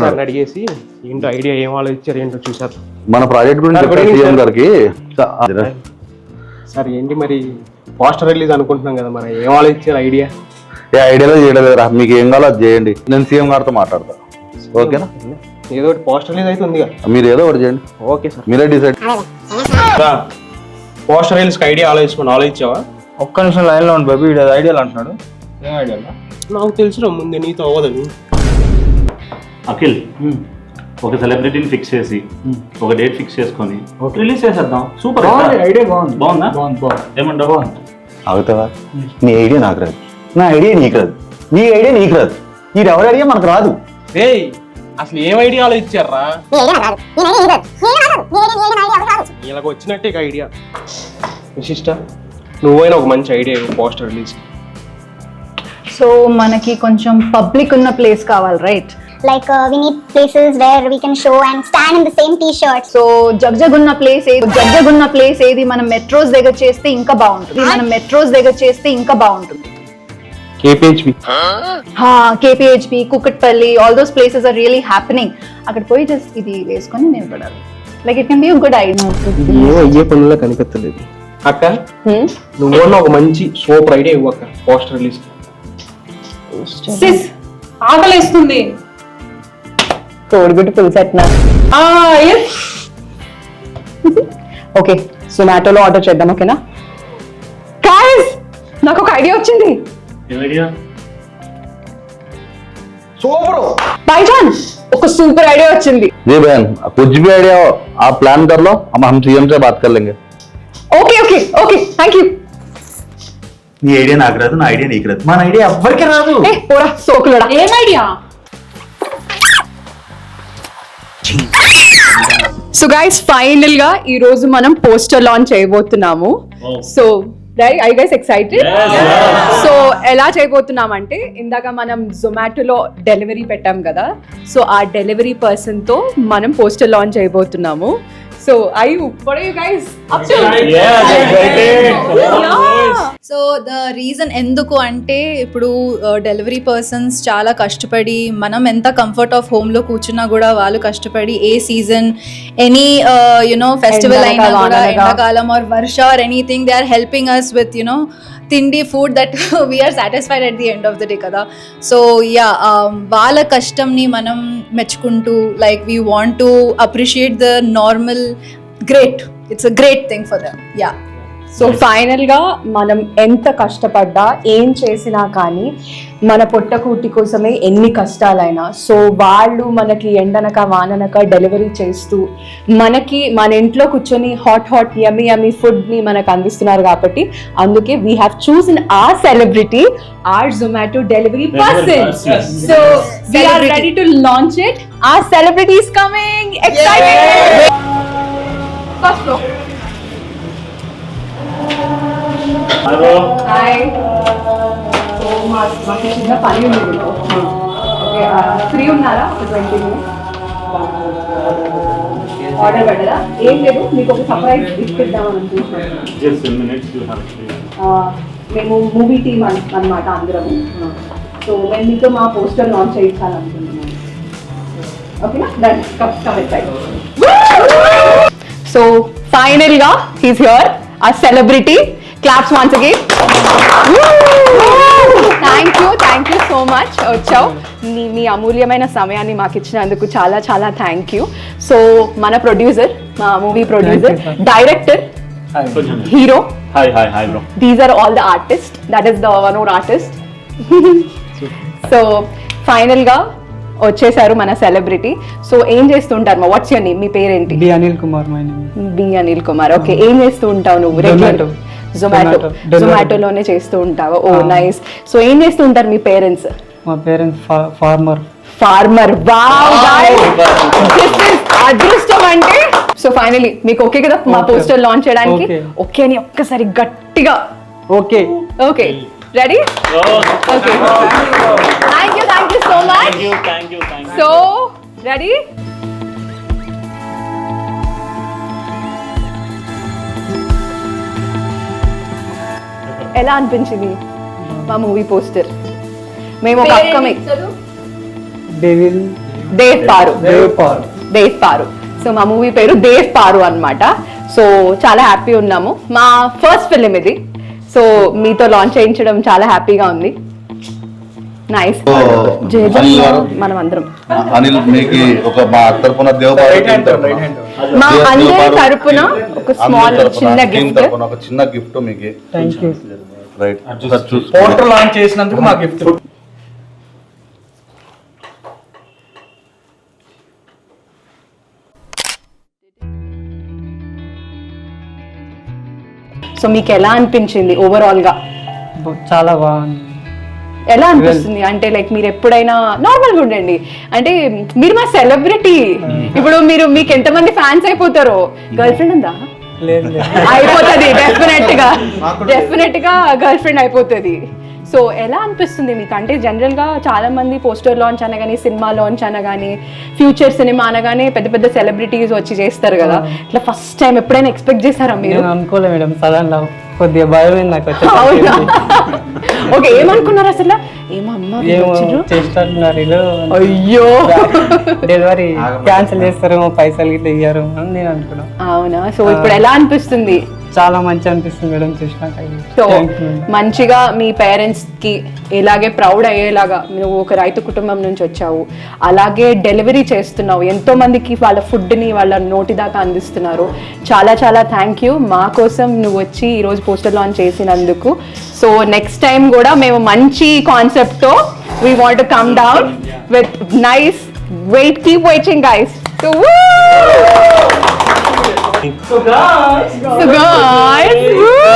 Sir అడిగేసి ఏంటో idea ఏం ఆలోచించారు ఏంటో చూసారు మన ప్రాజెక్ట్ గురించి సీఎం. గారికి. సార్ ఏంటి మరి పోస్టర్ రిలీజ్ అనుకుంటున్నాం కదా మరి ఏం ఆలోచించారు ఐడియా? ఏ ఐడియాలో చేయలేదురా మీకు ఏం కావాలో అది చేయండి. నేను సీఎం గారితో మాట్లాడతా. ఓకేనా? ఏదో ఒకటి పోస్టర్ రిలీజ్ అయితే ఉందిగా. మీరు ఏదో ఒకటి చేయండి. Okay sir. మీరే డిసైడ్. పోస్టర్ రిలీజ్కి ఐడియా ఆలోచించుకుని ఆలోచించావా? ఒక్క నిమిషం లైన్లో ఉండి బాబు వీడు ఐడియాలు అంటున్నాడు. ఏం ఐడియా నాకు తెలుసు ముందే నీతో అవ్వదని అఖిల్ ఒక సెలబ్రిటీని ఫిక్స్ చేసి ఒక డేట్ ఫిక్స్ చేసుకొని రిలీజ్ చేసేద్దాం. సూపర్ ఐడియా బాగుంది. బాగుందా? బాగుంది బాగుంది. ఏమంటావు? అవుతావా నీ ఐడియా నాకు రాదు. నా ఐడియా నీకు రాదు. నీ ఐడియా నీకు రాదు. ఇది ఎవరి ఐడియా మనకు రాదు. రేయ్ అసలు ఏం ఐడియా ఆలోచించారా? ఇలాగ వచ్చినట్టే ఐడియా విశిష్ట నువ్వైనా ఒక మంచి ఐడియా పోస్టర్ రిలీజ్ సో మనకి కొంచెం పబ్లిక్ ఉన్న ప్లేస్ కావాలి right like uh, we need places where we can show and stand in the same t-shirts so జగ్జగున్న place ఏది? జగ్జగున్న ప్లేస్ ఏది? మనం మెట్రోస్ దగ్గర చేస్తే ఇంకా బాగుంటుంది. మనం మెట్రోస్ దగ్గర చేస్తే ఇంకా బాగుంటుంది. KPHB KPHB Kukatpally all those places are really happening అక్కడ పోయి జస్ట్ ఇది వేసుకొని నిలబడాలి. Like it can be good idea ఏం అయ్యే పనుల్లో కనిపించలేదు అక్క నువ్వు ఒక మంచి సూపర్ ఐడియా ఇవ్వు అక్క పోస్టర్ రిలీజ్ సిస్ ఆకలేస్తుంది. కోడిగుడ్డు పులిసెట్నా ఆ ఎస్ ఓకే జొమాటోలో ఆర్డర్ చేద్దాం ఓకేనా గాయస్ నాకు ఒక ఐడియా వచ్చింది ఏం ఐడియా సూపర్ బైజాన్ ఒక సూపర్ ఐడియా వచ్చింది जी बहन कुछ भी आइडिया हो आप प्लान कर लो हम हम सीएम से बात कर लेंगे okay okay okay thank you నీ ఐడియా నాకు రాదు నా ఐడియా నీకు రాదు మన ఐడియా ఎవ్వరికి రాదు ఏ పోరా సోకులుడా ఏం ఐడియా సో గైస్ ఫైనల్గా ఈ రోజు మనం పోస్టర్ లాంచ్ చేయబోతున్నాము. So right I guys excited so ఎలా చేయబోతున్నాం అంటే ఇందాక మనం జొమాటోలో డెలివరీ పెట్టాం కదా. సో ఆ డెలివరీ పర్సన్తో మనం పోస్టర్ లాంచ్ చేయబోతున్నాము. So I what are you guys up to? So the reason ఎందుకు అంటే ఇప్పుడు డెలివరీ పర్సన్స్ చాలా కష్టపడి మనం ఎంత కంఫర్ట్ ఆఫ్ హోమ్లో కూర్చున్నా కూడా వాళ్ళు కష్టపడి ఏ season any you know festival అయినా కూడా. ఎండాకాలం or Varsha or anything they are helping us with you know తిండి food that we're satisfied at the end of the day కదా. సో యా వాళ్ళ కష్టంని మనం మెచ్చుకుంటూ like we want to appreciate the normal great it's a great thing for them ya so ఫైనల్గా మనం ఎంత కష్టపడ్డా ఏం చేసినా కానీ మన పొట్టకూటి కోసమే ఎన్ని కష్టాలైనా సో వాళ్ళు మనకి ఎండనక వాననక డెలివరీ చేస్తూ మనకి మన ఇంట్లో కూర్చొని హాట్ హాట్ యమీ యమీ ఫుడ్ని మనకు అందిస్తున్నారు కాబట్టి అందుకే we have chosen our celebrity our Zomato delivery person so we're ready to launch it our celebrity is coming excited first hello. Hi so మా మాకు చిన్న పని ఉంది ఓకే ఫ్రీ ఉన్నారా? ఒక ట్వంటీ ఆర్డర్ పెట్టరా ఏం లేదు మీకు ఒక సర్ప్రైజ్ గిఫ్ట్ ఇద్దామని అనుకుంటున్నాను. మినిట్స్ మేము మూవీ టీమ్ అన్నమాట అందరము సో మేము మీతో మా పోస్టర్ లాంచ్ చేయించాలనుకుంటున్నాను ఓకేనా? డన్ కమ్ కమ్ సో ఫైనల్గా హీస్ హియర్ ఆ celebrity claps once again thank you thank you so much వచ్చావు నీ మీ అమూల్యమైన సమయాన్ని మాకు ఇచ్చినందుకు చాలా చాలా థ్యాంక్ యూ సో మన ప్రొడ్యూసర్ మా movie producer director hero these are all the artist that is the one our artist so ఫైనల్గా వచ్చేసారు మన సెలబ్రిటీ సో ఏం చేస్తుంటారు? మా వాట్స్ యువర్ నేమ్ మీ పేరేంటి? B Anil Kumar my name. B Anil Kumar. Okay ఏం చేస్తూ ఉంటావు నువ్వు? Zomato. జొమాటో. జొమాటోలోనే చేస్తూ ఉంటావు. ఓ. నైస్. సో ఏం చేస్తూ ఉంటారు మీ పేరెంట్స్? మా పేరెంట్స్ ఫార్మర్. ఫార్మర్. అదృష్టం అంటే సో ఫైనలీ మీకు ఓకే కదా? మా Okay. పోస్టర్ లాంచ్ చేయడానికి. ఓకే. అని ఒక్కసారి గట్టిగా. Okay. Okay. Ready okay thank you thank you so much so ready ఎలా అనిపించింది? మా మూవీ పోస్టర్ మేము ఒక upcoming devil Dev Paru. Dev Paru. Dev Paru. So మా మూవీ పేరు దేవ్ పారు అన్నమాట. సో చాలా హ్యాపీ ఉన్నాము. మా ఫస్ట్ ఫిలిం ఇది. సో మీతో లాంచ్ చేయించడం చాలా హ్యాపీగా ఉంది. నైస్ సో, అనిల్ గారు? మనం అందరం. అనిల్ మీకు ఒక మా తరపున అందరి తరపున ఒక స్మాల్ చిన్న గిఫ్ట్ ఒక చిన్న గిఫ్ట్ మీకు థ్యాంక్ యూ రైట్ లాంచ్ చేసినందుకు మా గిఫ్ట్. సో మీకు ఎలా అనిపించింది ఓవరాల్గా చాలా బాగుంది ఎలా అనిపిస్తుంది? అంటే లైక్ మీరు ఎప్పుడైనా నార్మల్గా ఉండండి. అంటే మీరు మా సెలబ్రిటీ ఇప్పుడు మీరు మీకు ఎంతమంది ఫ్యాన్స్ అయిపోతారో? గర్ల్ ఫ్రెండ్ ఉందా? అయిపోతుంది డెఫినెట్గా డెఫినెట్గా గర్ల్ ఫ్రెండ్ అయిపోతుంది. సో ఎలా అనిపిస్తుంది మీకు అంటే జనరల్గా చాలా మంది పోస్టర్ లాంచ్ అనగానే సినిమా లాంచ్ అనగానే ఫ్యూచర్ సినిమా అనగానే పెద్ద పెద్ద సెలబ్రిటీస్ వచ్చి చేస్తారు కదా. ఇట్లా ఫస్ట్ టైం ఎప్పుడైనా ఎక్స్పెక్ట్ చేశారా మీరు? అనుకోలే మేడం సడన్ కొద్దిగా భయం నాకు. ఓకే ఏమనుకున్నారు అసలు? ఏమమ్మా? చేస్తున్నారు. అయ్యో. డెలివరీ క్యాన్సిల్ చేస్తారేమో పైసలు గిట్ల ఇయ్యారు అని నేను అనుకున్నా. అవునా? సో ఇప్పుడు ఎలా అనిపిస్తుంది? చాలా మంచి అనిపిస్తుంది మేడం చూసినాక. సో. మంచిగా మీ పేరెంట్స్కి ఇలాగే ప్రౌడ్ అయ్యేలాగా నువ్వు ఒక రైతు కుటుంబం నుంచి వచ్చావు. అలాగే డెలివరీ చేస్తున్నావు. ఎంతో మందికి వాళ్ళ ఫుడ్ని వాళ్ళ నోటి దాకా అందిస్తున్నారు. చాలా చాలా థ్యాంక్ యూ మా కోసం నువ్వు వచ్చి ఈరోజు పోస్టర్ లాంచ్ చేసినందుకు సో నెక్స్ట్ టైం కూడా మేము మంచి కాన్సెప్ట్తో we want come down with nice wait keep waiting guys so So guys, woo! Poster